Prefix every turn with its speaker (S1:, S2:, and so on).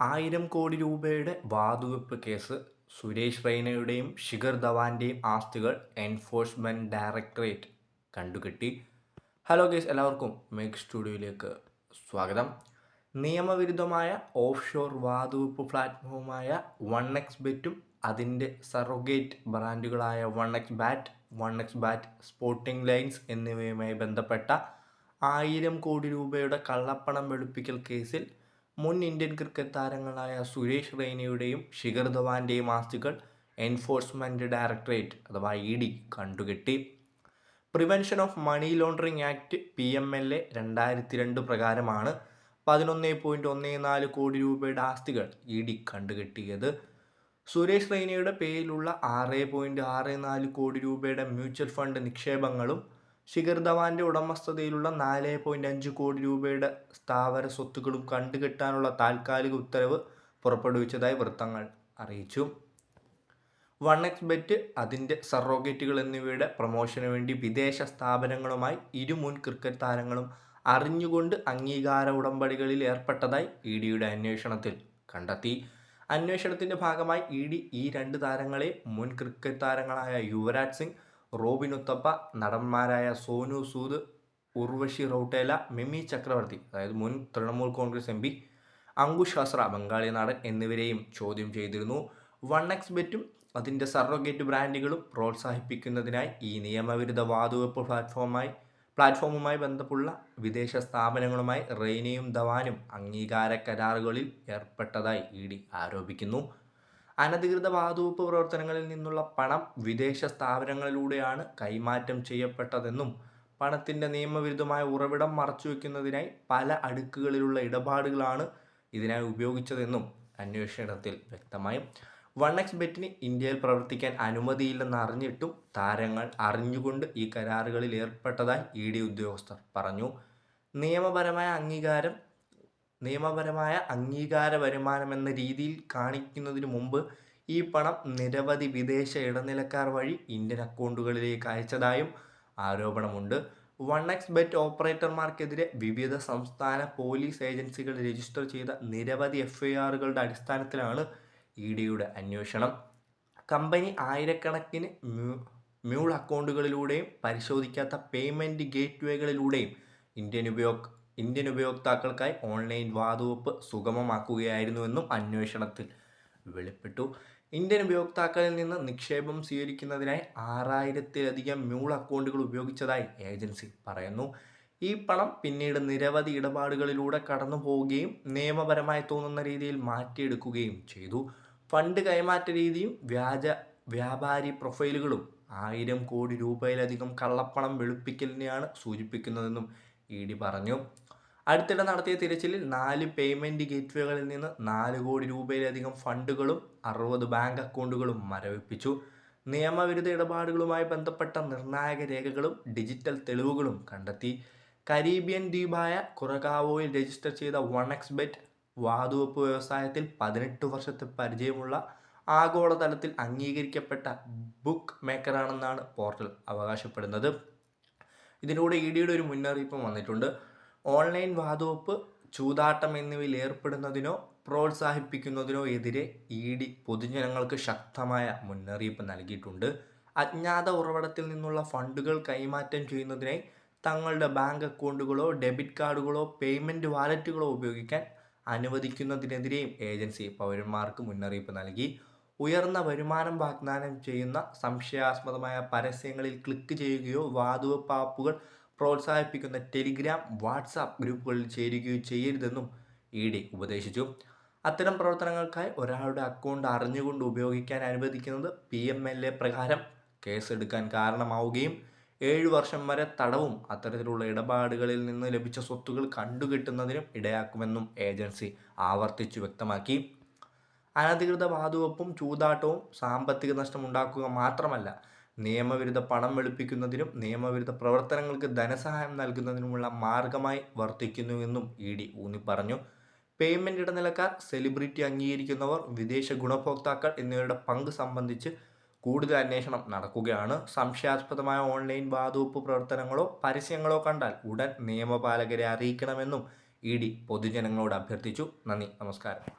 S1: ആയിരം കോടി രൂപയുടെ വാതുവെപ്പ് കേസ് സുരേഷ് റെയ്നയുടെയും ശിഖർ ധവാന്റെയും ആസ്തികൾ എൻഫോഴ്സ്മെന്റ് ഡയറക്ടറേറ്റ് കണ്ടുകെട്ടി. ഹലോ ഗേസ് എല്ലാവർക്കും മേക്ക് സ്റ്റുഡിയോയിലേക്ക് സ്വാഗതം. നിയമവിരുദ്ധമായ ഓഫ് ഷോർ വാതുവെപ്പ് പ്ലാറ്റ്ഫോമായ വൺ എക്സ് ബെറ്റും അതിന്റെ surrogate ബ്രാൻഡുകളായ one X bat one X bat sporting lines എന്നിവയുമായി ബന്ധപ്പെട്ട ആയിരം കോടി രൂപയുടെ കള്ളപ്പണം വെളുപ്പിക്കൽ കേസിൽ മുൻ ഇന്ത്യൻ ക്രിക്കറ്റ് താരങ്ങളായ സുരേഷ് റെയ്നയുടെയും ശിഖർ ധവാന്റെയും ആസ്തികൾ എൻഫോഴ്സ്മെന്റ് ഡയറക്ടറേറ്റ് അഥവാ E D കണ്ടുകെട്ടി. Prevention of money laundering act P M L A രണ്ടായിരത്തി രണ്ട് പ്രകാരമാണ് പതിനൊന്ന് പോയിന്റ് ഒന്ന് നാല് കോടി രൂപയുടെ ആസ്തികൾ ഇ ഡി കണ്ടുകെട്ടിയത്. സുരേഷ് റെയ്നയുടെ പേരിലുള്ള ആറ് പോയിന്റ് ആറ് നാല് കോടി രൂപയുടെ മ്യൂച്വൽ ഫണ്ട് നിക്ഷേപങ്ങളും ശിഖർ ധവാന്റെ ഉടമസ്ഥതയിലുള്ള നാല് പോയിന്റ് അഞ്ച് കോടി രൂപയുടെ സ്ഥാവര സ്വത്തുക്കളും കണ്ടുകെട്ടാനുള്ള താൽക്കാലിക ഉത്തരവ് പുറപ്പെടുവിച്ചതായി വൃത്തങ്ങൾ അറിയിച്ചു. വൺ എക്സ് ബെറ്റ് അതിന്റെ സറോഗേറ്റുകൾ എന്നിവയുടെ പ്രൊമോഷന് വേണ്ടി വിദേശ സ്ഥാപനങ്ങളുമായി ഇരു മുൻ ക്രിക്കറ്റ് താരങ്ങളും അറിഞ്ഞുകൊണ്ട് അംഗീകാര ഉടമ്പടികളിൽ ഏർപ്പെട്ടതായി ഇ ഡിയുടെ അന്വേഷണത്തിൽ കണ്ടെത്തി. അന്വേഷണത്തിന്റെ ഭാഗമായി ഇ ഡി ഈ രണ്ട് താരങ്ങളെ മുൻ ക്രിക്കറ്റ് താരങ്ങളായ യുവരാജ് സിംഗ് റോബിൻ ഉത്തപ്പ നടന്മാരായ സോനു സൂദ് ഉർവശി റൌട്ടേല മിമി ചക്രവർത്തി അതായത് മുൻ തൃണമൂൽ കോൺഗ്രസ് എം പി അങ്കുഷ് ഹസ്ര ബംഗാളി നാടൻ എന്നിവരെയും ചോദ്യം ചെയ്തിരുന്നു. വൺ എക്സ് ബെറ്റും അതിന്റെ സർറോഗേറ്റ് ബ്രാൻഡുകളും പ്രോത്സാഹിപ്പിക്കുന്നതിനായി ഈ നിയമവിരുദ്ധ വാതുവെപ്പ് പ്ലാറ്റ്ഫോമായി പ്ലാറ്റ്ഫോമുമായി ബന്ധപ്പെട്ടുള്ള വിദേശ സ്ഥാപനങ്ങളുമായി റെയ്നയും ധവാനും അംഗീകാര കരാറുകളിൽ ഏർപ്പെട്ടതായി ഇ ഡി ആരോപിക്കുന്നു. അനധികൃത വാതുവെപ്പ് പ്രവർത്തനങ്ങളിൽ നിന്നുള്ള പണം വിദേശ സ്ഥാപനങ്ങളിലൂടെയാണ് കൈമാറ്റം ചെയ്യപ്പെട്ടതെന്നും പണത്തിന്റെ നിയമവിരുദ്ധമായ ഉറവിടം മറച്ചുവെക്കുന്നതിനായി പല അടുക്കുകളിലുള്ള ഇടപാടുകളാണ് ഇതിനായി ഉപയോഗിച്ചതെന്നും അന്വേഷണത്തിൽ വ്യക്തമായി. വൺ എക്സ് ബെറ്റിന് ഇന്ത്യയിൽ പ്രവർത്തിക്കാൻ അനുമതിയില്ലെന്ന് അറിഞ്ഞിട്ടും താരങ്ങൾ അറിഞ്ഞുകൊണ്ട് ഈ കരാറുകളിൽ ഏർപ്പെട്ടതായി ഇ ഡി ഉദ്യോഗസ്ഥർ പറഞ്ഞു. നിയമപരമായ അംഗീകാരം നിയമപരമായ അംഗീകാര വരുമാനം എന്ന രീതിയിൽ കാണിക്കുന്നതിന് മുമ്പ് ഈ പണം നിരവധി വിദേശ ഇടനിലക്കാർ വഴി ഇന്ത്യൻ അക്കൗണ്ടുകളിലേക്ക് അയച്ചതായും ആരോപണമുണ്ട്. വൺ എക്സ് ബെറ്റ് ഓപ്പറേറ്റർമാർക്കെതിരെ വിവിധ സംസ്ഥാന പോലീസ് ഏജൻസികൾ രജിസ്റ്റർ ചെയ്ത നിരവധി എഫ് അടിസ്ഥാനത്തിലാണ് ഇ ഡിയുടെ അന്വേഷണം. കമ്പനി ആയിരക്കണക്കിന് മ്യൂൾ അക്കൗണ്ടുകളിലൂടെയും പരിശോധിക്കാത്ത പേയ്മെന്റ് ഗേറ്റ് വേകളിലൂടെയും ഇന്ത്യൻ ഉപയോഗ ഇന്ത്യൻ ഉപയോക്താക്കൾക്കായി ഓൺലൈൻ വാതുവെപ്പ് സുഗമമാക്കുകയായിരുന്നുവെന്നും അന്വേഷണത്തിൽ വെളിപ്പെട്ടു. ഇന്ത്യൻ ഉപയോക്താക്കളിൽ നിന്ന് നിക്ഷേപം സ്വീകരിക്കുന്നതിനായി ആറായിരത്തിലധികം മ്യൂൾ അക്കൗണ്ടുകൾ ഉപയോഗിച്ചതായി ഏജൻസി പറയുന്നു. ഈ പണം പിന്നീട് നിരവധി ഇടപാടുകളിലൂടെ കടന്നു പോവുകയും നിയമപരമായി തോന്നുന്ന രീതിയിൽ മാറ്റിയെടുക്കുകയും ചെയ്തു. ഫണ്ട് കൈമാറ്റ രീതിയും വ്യാജ വ്യാപാരി പ്രൊഫൈലുകളും ആയിരം കോടി രൂപയിലധികം കള്ളപ്പണം വെളുപ്പിക്കലിനെയാണ് സൂചിപ്പിക്കുന്നതെന്നും ഇ ഡി പറഞ്ഞു. അടുത്തിടെ നടത്തിയ തിരച്ചിലിൽ നാല് പേയ്മെന്റ് ഗേറ്റ്വേകളിൽ നിന്ന് നാല് കോടി രൂപയിലധികം ഫണ്ടുകളും അറുപത് ബാങ്ക് അക്കൗണ്ടുകളും മരവിപ്പിച്ചു. നിയമവിരുദ്ധ ഇടപാടുകളുമായി ബന്ധപ്പെട്ട നിർണായക രേഖകളും ഡിജിറ്റൽ തെളിവുകളും കണ്ടെത്തി. കരീബിയൻ ദ്വീപായ കുറകാവോയിൽ രജിസ്റ്റർ ചെയ്ത വൺ എക്സ് ബെറ്റ് വാതുവെപ്പ് വ്യവസായത്തിൽ പതിനെട്ട് വർഷത്തെ പരിചയമുള്ള ആഗോളതലത്തിൽ അംഗീകരിക്കപ്പെട്ട ബുക്ക് മേക്കറാണെന്നാണ് പോർട്ടൽ അവകാശപ്പെടുന്നത്. ഇതിലൂടെ ഇ ഡിയുടെ ഒരു മുന്നറിയിപ്പും വന്നിട്ടുണ്ട്. ഓൺലൈൻ വാതുവെപ്പ് ചൂതാട്ടം എന്നിവയിൽ ഏർപ്പെടുന്നതിനോ പ്രോത്സാഹിപ്പിക്കുന്നതിനോ എതിരെ ഇ ഡി പൊതുജനങ്ങൾക്ക് ശക്തമായ മുന്നറിയിപ്പ് നൽകിയിട്ടുണ്ട്. അജ്ഞാത ഉറവിടത്തിൽ നിന്നുള്ള ഫണ്ടുകൾ കൈമാറ്റം ചെയ്യുന്നതിനായി തങ്ങളുടെ ബാങ്ക് അക്കൗണ്ടുകളോ ഡെബിറ്റ് കാർഡുകളോ പേയ്മെന്റ് വാലറ്റുകളോ ഉപയോഗിക്കാൻ അനുവദിക്കുന്നതിനെതിരെയും ഏജൻസി പൗരന്മാർക്ക് മുന്നറിയിപ്പ് നൽകി. ഉയർന്ന വരുമാനം വാഗ്ദാനം ചെയ്യുന്ന സംശയാസ്പദമായ പരസ്യങ്ങളിൽ ക്ലിക്ക് ചെയ്യുകയോ വാതുവെപ്പ് ആപ്പുകൾ പ്രോത്സാഹിപ്പിക്കുന്ന ടെലിഗ്രാം വാട്സാപ്പ് ഗ്രൂപ്പുകളിൽ ചേരുകയോ ചെയ്യരുതെന്നും ഇ ഡി ഉപദേശിച്ചു. അത്തരം പ്രവർത്തനങ്ങൾക്കായി ഒരാളുടെ അക്കൗണ്ട് അറിഞ്ഞുകൊണ്ട് ഉപയോഗിക്കാൻ അനുവദിക്കുന്നത് പി എം എൽ എ പ്രകാരം കേസെടുക്കാൻ കാരണമാവുകയും ഏഴു വർഷം വരെ തടവും അത്തരത്തിലുള്ള ഇടപാടുകളിൽ നിന്ന് ലഭിച്ച സ്വത്തുകൾ കണ്ടുകെട്ടുന്നതിനും ഇടയാക്കുമെന്നും ഏജൻസി ആവർത്തിച്ചു വ്യക്തമാക്കി. അനധികൃത വാതുവെപ്പും ചൂതാട്ടവും സാമ്പത്തിക നഷ്ടം ഉണ്ടാക്കുക മാത്രമല്ല നിയമവിരുദ്ധ പണം വെളുപ്പിക്കുന്നതിനും നിയമവിരുദ്ധ പ്രവർത്തനങ്ങൾക്ക് ധനസഹായം നൽകുന്നതിനുമുള്ള മാർഗമായി വർത്തിക്കുന്നുവെന്നും ഇ ഡി ഊന്നി പറഞ്ഞു. പേയ്മെന്റ് ഇടനിലക്കാർ സെലിബ്രിറ്റി അംഗീകരിക്കുന്നവർ വിദേശ ഗുണഭോക്താക്കൾ എന്നിവരുടെ പങ്ക് സംബന്ധിച്ച് കൂടുതൽ അന്വേഷണം നടക്കുകയാണ്. സംശയാസ്പദമായ ഓൺലൈൻ വാതുവെപ്പ് പ്രവർത്തനങ്ങളോ പരസ്യങ്ങളോ കണ്ടാൽ ഉടൻ നിയമപാലകരെ അറിയിക്കണമെന്നും ഇ ഡി പൊതുജനങ്ങളോട് അഭ്യർത്ഥിച്ചു. നന്ദി നമസ്കാരം.